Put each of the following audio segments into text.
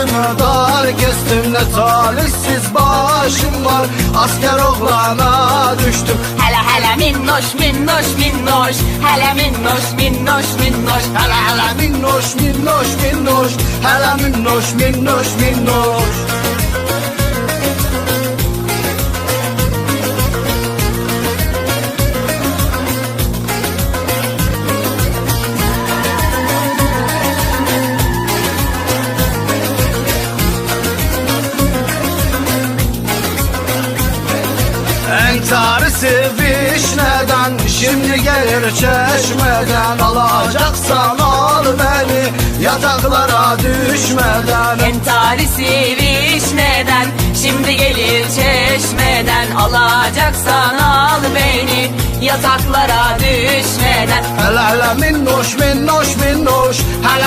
Yakasını dar kestim Ne talihsiz başım var. Asker oğlana düştüm. Hele hele minnoş minnoş minnoş. Hele minnoş minnoş minnoş. Hele hele minnoş minnoş minnoş. Hele minnoş minnoş minnoş. Entarısı vişneden Şimdi gelir çeşmeden. Alacaksan al beni Yataklara düşmeden. Entarisi vişneden Şimdi gelir çeşmeden. Alacaksan al beni Yataklara düşmeden. Hele minnoş minnoş minnoş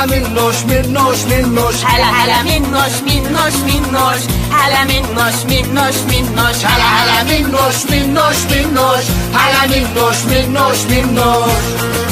Hele minnoş minnoş minnoş Hele hele minnoş minnoş minnoş Hele minnoş minnoş minnoş Hele hele minnoş minnoş minnoş Hele minnoş minnoş minnoş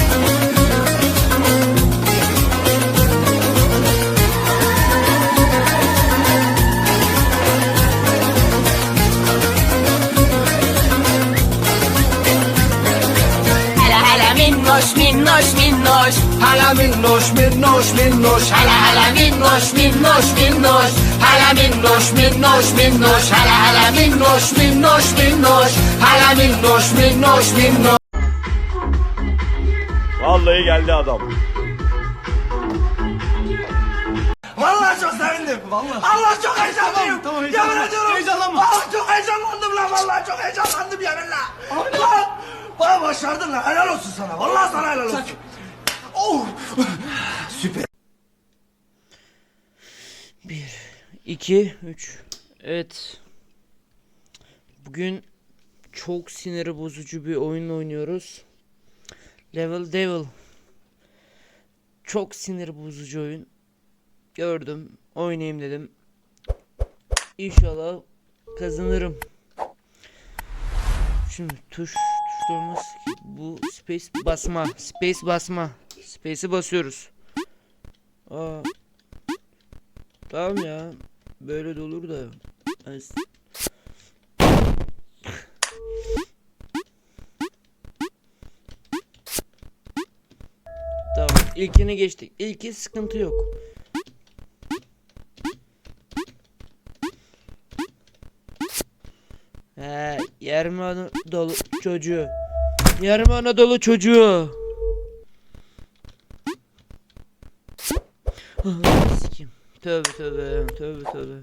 minnoş Hele minnoş minnoş minnoş Hele hele minnoş minnoş minnoş Hele minnoş minnoş minnoş Hele hele minnoş minnoş minnoş Hele minnoş minnoş minnoş Vallahi geldi adam. Vallahi çok sevindim. Vallahi. Allah çok heyecanlıyım. tamam, Yemin heyecanlanma. ediyorum. Heyecanlanma. Vallahi çok heyecanlandım lan. Vallahi çok heyecanlandım yeminle. Lan. Bana başardın lan. Helal olsun sana. Vallahi sana helal olsun. Oh. Süper. 2 3 Evet. Bugün çok siniri bozucu bir oyun oynuyoruz. Level Devil. Çok sinir bozucu oyun. Gördüm, oynayayım dedim. İnşallah kazanırım. Şimdi tuş tuşlarımız bu space basma, space basma. Space'i basıyoruz. Aa. Tamam ya. Böyle de olur da. S- Tamam. İlkini geçtik. İlki sıkıntı yok. Yarım Anadolu çocuğu. Yarım Anadolu çocuğu. Sikeyim. Tövbe tövbe tövbe tövbe.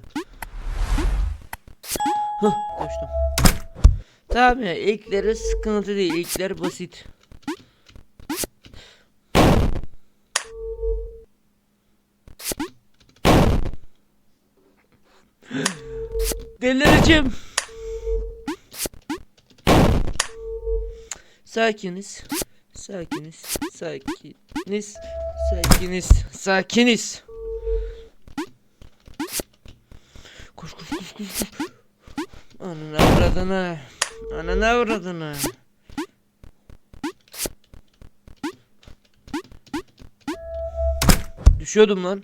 Hah koştum. Tamam ya ilkleri sıkıntı değil ilkler basit. Delireceğim. Sakiniz. Sakiniz. Sakiniz. Sakiniz. Sakiniz. Koş koş koş koş. Ananı avradını. Ananı avradını. Düşüyordum lan.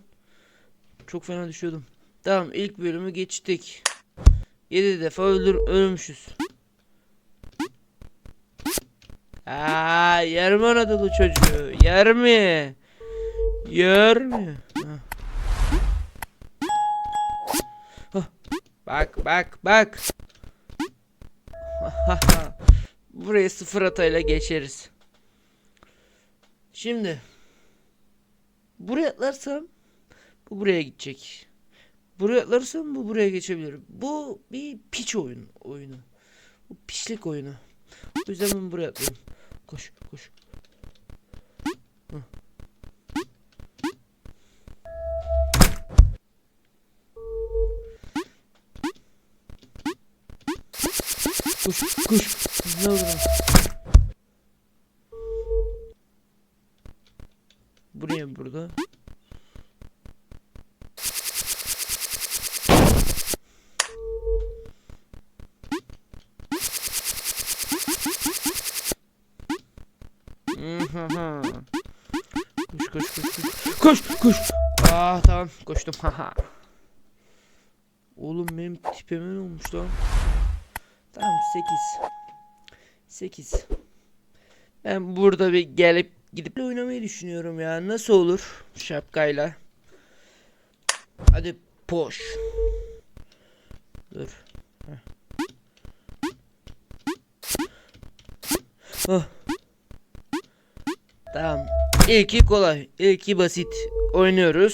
Çok fena düşüyordum. Tamam ilk bölümü geçtik. 7 defa ölür ölmüşüz. Aa, mi Anadolu çocuğu? Yer mi? Yer mi? Hah. Hah. Bak bak bak. Burayı sıfır hatayla geçeriz. Şimdi buraya atlarsam bu buraya gidecek. Buraya atlarsam bu buraya geçebilir. Bu bir piç oyun oyunu. Bu pişlik oyunu. O yüzden ben buraya atlayayım. Koş koş. Kuş kuş. Güzel burası. Buraya burada. koş koş koş koş. Koş koş. Ah tamam koştum. Haha. Oğlum benim tipime ne olmuş lan? Tamam 8. 8. Ben burada bir gelip gidip oynamayı düşünüyorum ya. Nasıl olur şapkayla? Hadi poş. Dur. Heh. Tamam. İlki kolay. İlki basit. Oynuyoruz.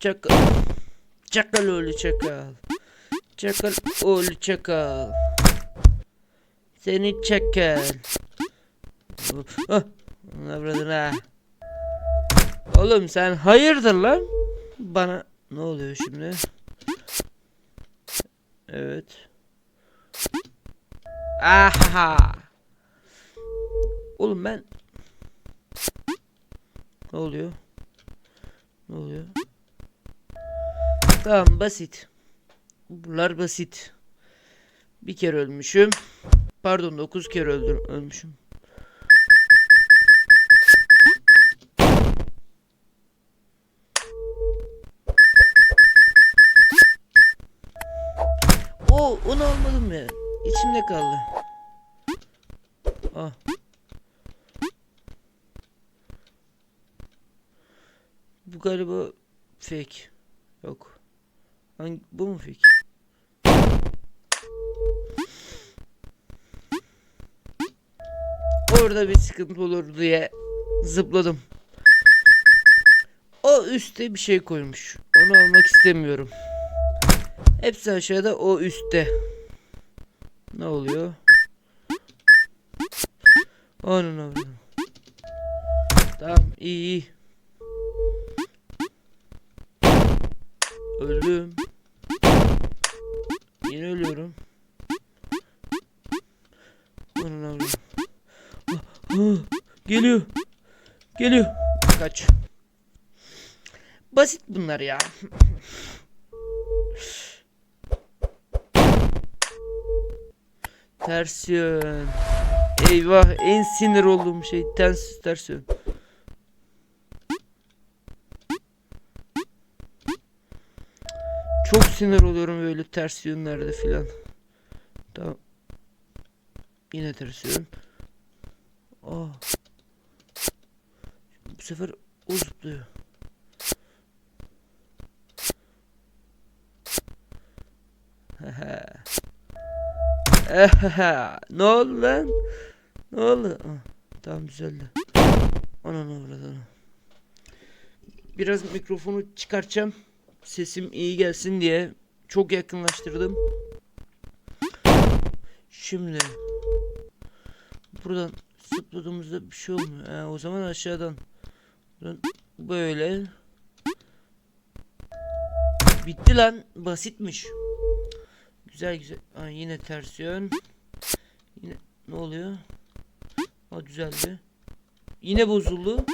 Çakal. Çakal oğlu çakal. Çakal oğlu çakal. Seni çakal. Ah. Avradın ha. Oğlum sen hayırdır lan? Bana ne oluyor şimdi? Evet. Aha. Oğlum ben Ne oluyor? Ne oluyor? Tamam basit. Bunlar basit. Bir kere ölmüşüm. Pardon 9 kere öldüm ölmüşüm. O onu almadım ya. İçimde kaldı. Ah. Bu galiba fake. Yok. Hangi, bu mu fake? Orada bir sıkıntı olur diye zıpladım. O üstte bir şey koymuş. Onu almak istemiyorum. Hepsi aşağıda o üstte. Ne oluyor? Onun avradım. Tamam iyi iyi. Öldüm. Geliyor. Geliyor. Kaç. Basit bunlar ya. Ters yön. Eyvah en sinir olduğum şey ters ters yön. Çok sinir oluyorum böyle ters yönlerde filan. Tamam. Yine ters yön. Aa. Bu sefer o zıplıyor. Ne oldu lan? Ne oldu? Ah, tamam düzeldi. Ana ne oldu? Biraz mikrofonu çıkartacağım. Sesim iyi gelsin diye çok yakınlaştırdım. Şimdi buradan zıpladığımızda bir şey olmuyor. Ha, o zaman aşağıdan böyle bitti lan basitmiş. Güzel güzel. Aa, yine ters yön. Yine ne oluyor? Aa düzeldi. Yine bozuldu.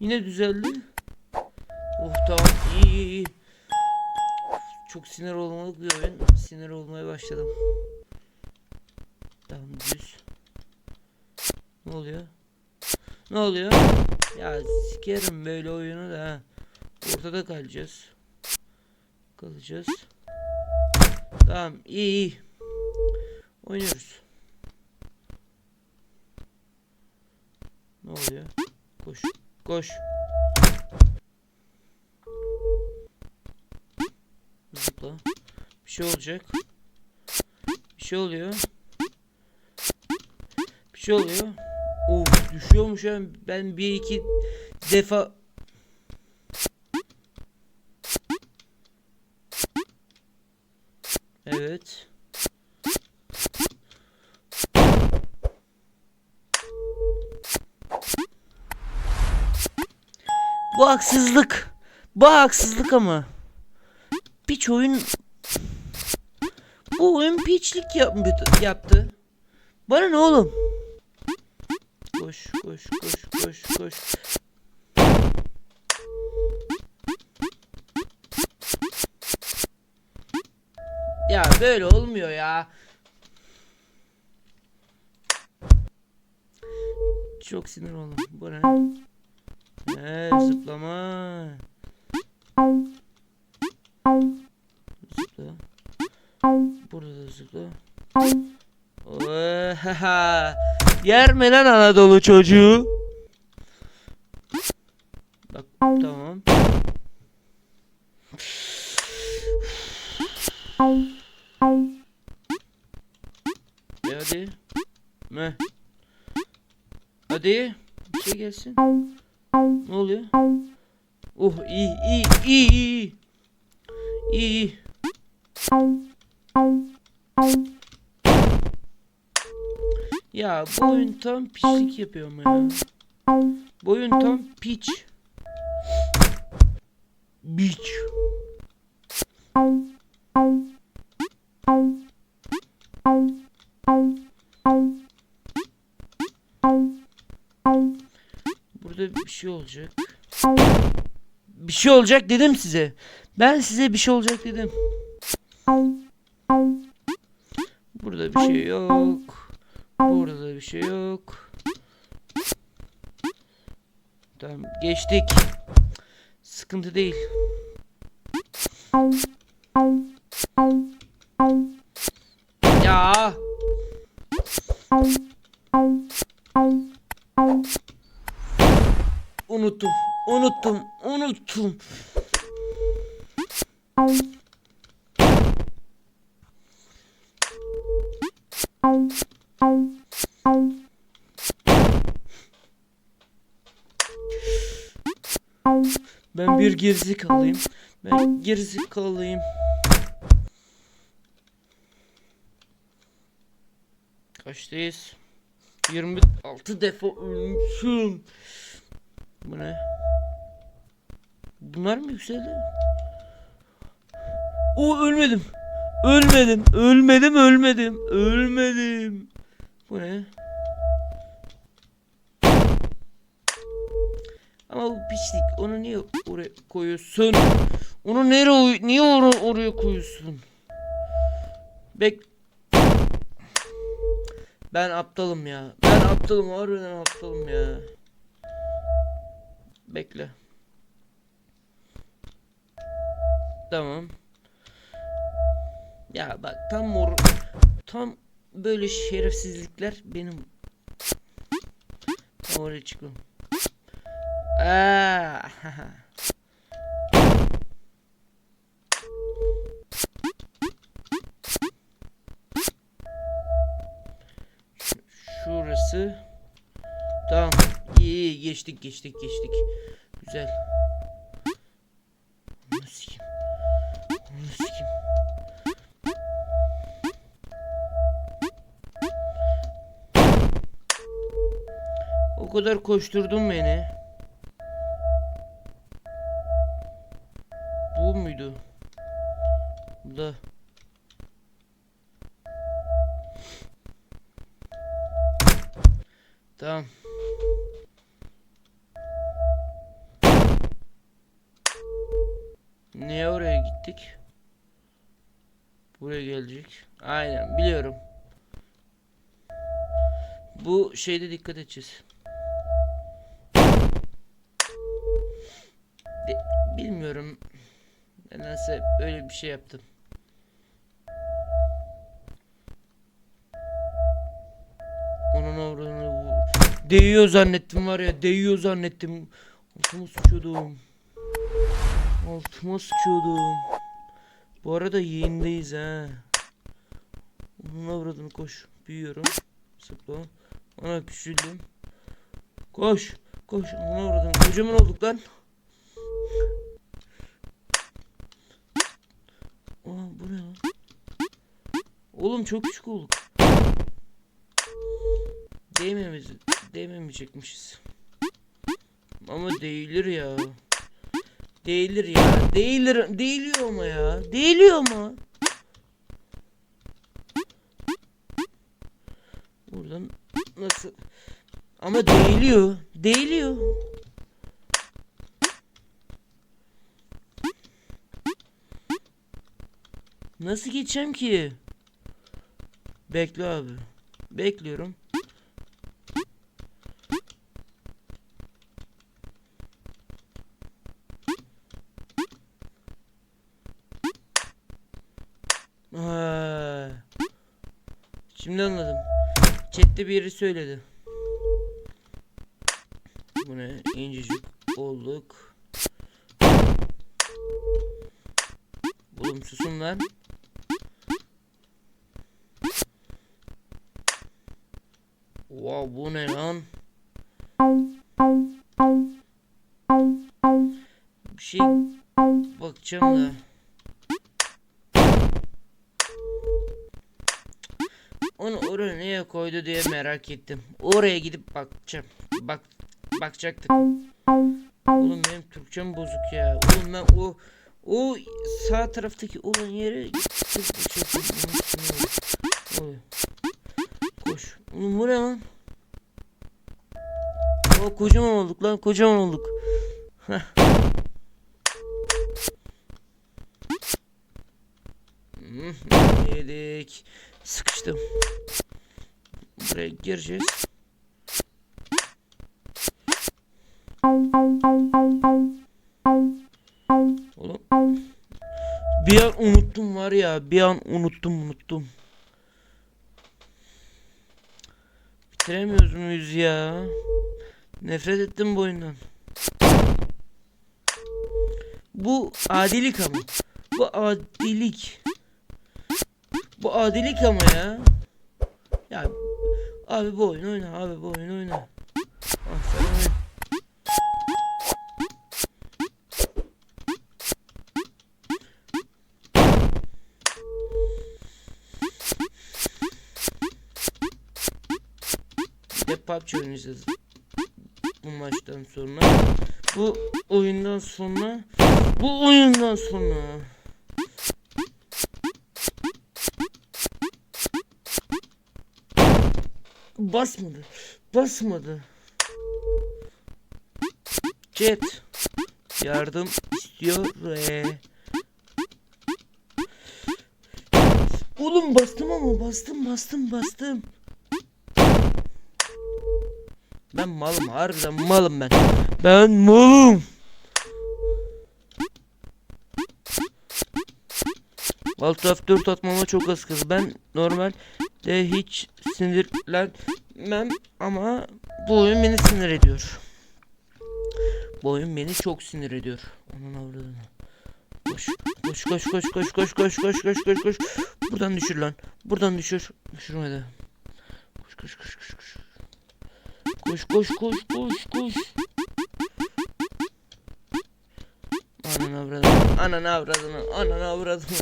Yine düzeldi. Oh tamam iyi iyi iyi. Çok sinir olmalık bir oyun. Sinir olmaya başladım. Tamam düz. Ne oluyor? Ne oluyor? Ya sikerim böyle oyunu da. Ortada kalacağız. Kalacağız. Tamam iyi iyi. Oynuyoruz. Ne oluyor? Koş. Koş. Zıpla. Bir şey olacak. Bir şey oluyor. Bir şey oluyor. Of düşüyormuş ya. Ben bir iki defa Evet. Bu haksızlık. Bu haksızlık ama. Piç oyun... Bu oyun piçlik yap yaptı. Bana ne oğlum? koş koş koş koş koş. Ya böyle olmuyor ya. Çok sinir oldum. Bu ne? He, zıplama. Zıpla. Burada zıpla. Yer mi lan Anadolu çocuğu? Bak tamam. E hadi. Me. Hadi. Bir şey gelsin. Ne oluyor? Oh iyi iyi iyi iyi. İyi iyi. Ya bu oyun tam piçlik yapıyor ama ya. Bu oyun tam piç. Biç. Burada bir şey olacak. Bir şey olacak dedim size. Ben size bir şey olacak dedim. Burada bir şey yok. Burada bir şey yok. Tamam geçtik. Sıkıntı değil. Ben bir gerizekalıyım. Ben gerizekalıyım. Kaçtayız? 26 defa ölmüşüm. Bu ne? Bunlar mı yükseldi? O ölmedim. Ölmedim. Ölmedim, ölmedim. Ölmedim. Bu ne? Ama bu pislik. Onu niye oraya koyuyorsun? Onu nereye niye or- oraya koyuyorsun? Bek Ben aptalım ya. Ben aptalım harbiden aptalım ya. Bekle. Tamam. Ya bak tam mor tam böyle şerefsizlikler benim oraya çıkıyorum. Şurası. Tamam. İyi, iyi geçtik geçtik geçtik. Güzel. O kadar koşturdun beni. Şeyde dikkat edeceğiz. De- bilmiyorum. Nedense öyle bir şey yaptım. Onun avradını değiyor zannettim var ya değiyor zannettim. Altıma sıçıyordum. Altıma sıçıyordum. Bu arada yayındayız ha. Onun avradını koş. Büyüyorum. Sıkla. Ana küçüldüm. Koş. Koş. Onun avradını. Kocaman olduk lan. Aa bu ne lan? Oğlum çok küçük olduk. Değmemiz, değmemeyecekmişiz. Ama değilir ya. Değilir ya. Değilir, değiliyor ama ya. Değiliyor ama. Buradan nasıl? Ama değiliyor. Değiliyor. Nasıl geçeceğim ki? Bekle abi. Bekliyorum. Ha. Şimdi anladım. Chat'te biri söyledi. Bu ne? İncecik olduk. Oğlum susun lan. Wow bu ne lan? Bir şey bakacağım da. Onu oraya neye koydu diye merak ettim. Oraya gidip bakacağım. Bak bakacaktık. Oğlum benim Türkçem bozuk ya. Oğlum ben o o sağ taraftaki olan yere. Koş. Oğlum bu ne lan? O kocaman olduk lan kocaman olduk. Heh. Hmm, Yedik. Sıkıştım. Buraya gireceğiz. Oğlum. Bir an unuttum var ya. Bir an unuttum unuttum. Bitiremiyoruz muyuz ya? Nefret ettim bu oyundan. Bu adilik ama. Bu adilik. Bu adilik ama ya. Abi bu oyun oyna abi bu oyun oyna. Bir de PUBG oynayacağız. Bu maçtan sonra. Bu oyundan sonra. Bu oyundan sonra. Basmadı. Basmadı. Jet. Yardım istiyor. Oğlum bastım ama bastım bastım bastım. Ben malım harbiden malım ben. Ben malım. Alt F4 atmama çok az kız. Ben normalde hiç sinirlenmem ama bu oyun beni sinir ediyor. Bu oyun beni çok sinir ediyor. Onun avradını. Koş. Koş koş koş koş koş koş koş koş koş koş. Buradan düşür lan. Buradan düşür. Düşürmedi. Koş koş koş koş koş. Koş koş koş koş koş. Ananı avradını. Ananı avradını. Ananı avradını.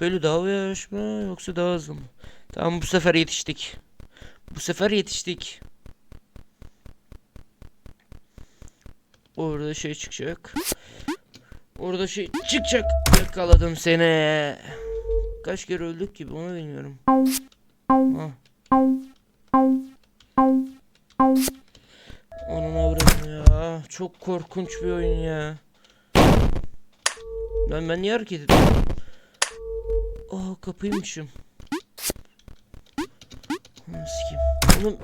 Böyle daha mı yavaş mı yoksa daha hızlı mı? Tamam bu sefer yetiştik. Bu sefer yetiştik. Orada şey çıkacak. Orada şey çıkacak. Yakaladım seni. Kaç kere öldük gibi onu bilmiyorum. Ha. Onun avradını ya. Çok korkunç bir oyun ya. Lan ben niye hareket ediyorum? Aa kapıymışım. Ananı sikeyim. Oğlum.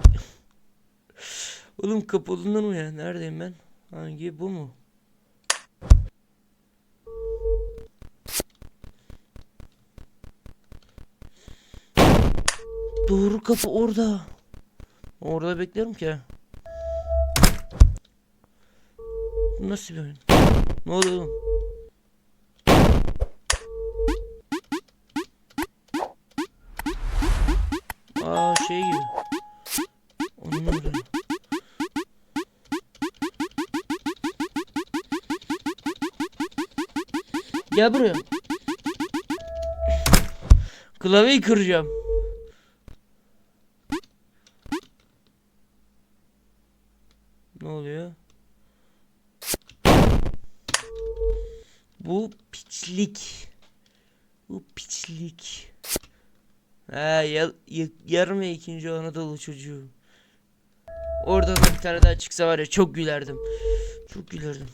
Oğlum kapılından mı ya? Neredeyim ben? Hangi bu mu? Doğru kapı orada. Orada beklerim ki. Bu nasıl bir oyun? Ne oluyor oğlum? Şey gibi. Orada. Gel buraya. Klavyeyi kıracağım. Ne oluyor? Bu piçlik. Bu piçlik. Ya, yarım ve ikinci Anadolu çocuğu. Oradan da bir tane daha çıksa var ya çok gülerdim. Çok gülerdim.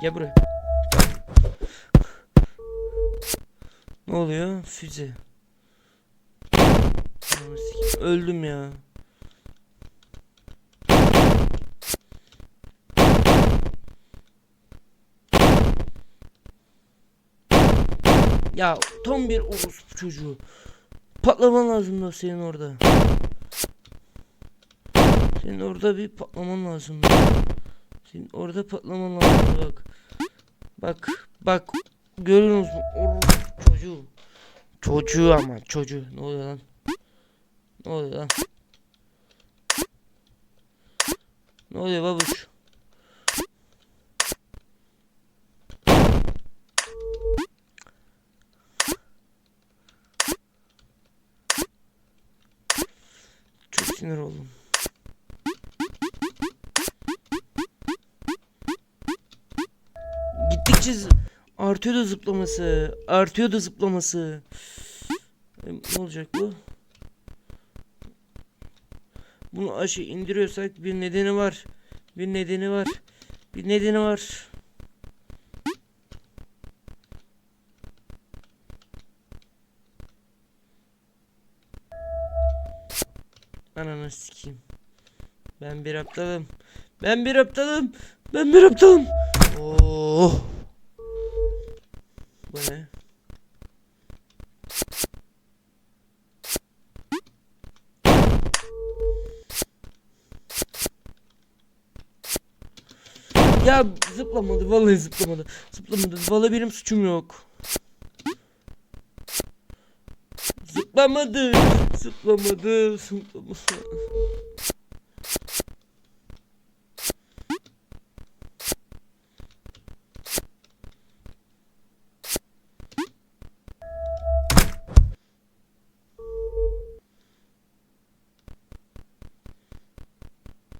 Gel buraya. Ne oluyor? Füze. Öldüm ya. Ya tam bir orospu çocuğu. Patlaman lazım da senin orada. Senin orada bir patlaman lazım. Senin orada patlaman lazım bak. Bak bak görüyor musun? Orospu çocuğu. Çocuğu ama çocuğu. Ne oluyor lan? Ne oluyor lan? Ne oluyor babuş? Çok sinir oldum. Gittikçe artıyor da zıplaması. Artıyor da zıplaması. Ne olacak bu? Bunu aşağı indiriyorsak bir nedeni var. Bir nedeni var. Bir nedeni var. Ananı sikeyim. Ben bir aptalım. Ben bir aptalım. Ben bir aptalım. Oh. Bu ne? Ya zıplamadı vallahi zıplamadı. Zıplamadı. Vallahi benim suçum yok. Zıplamadı. Zıplamadı. Zıplamadı.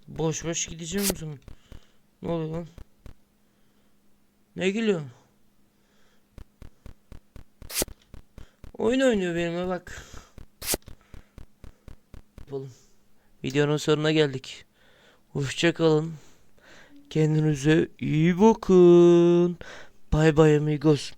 Boş boş gideceğim o zaman. Ne oluyor lan? Ne gülüyorsun? Oyun oynuyor benimle bak. Yapalım. Videonun sonuna geldik. Hoşça kalın. Kendinize iyi bakın. Bay bay amigos.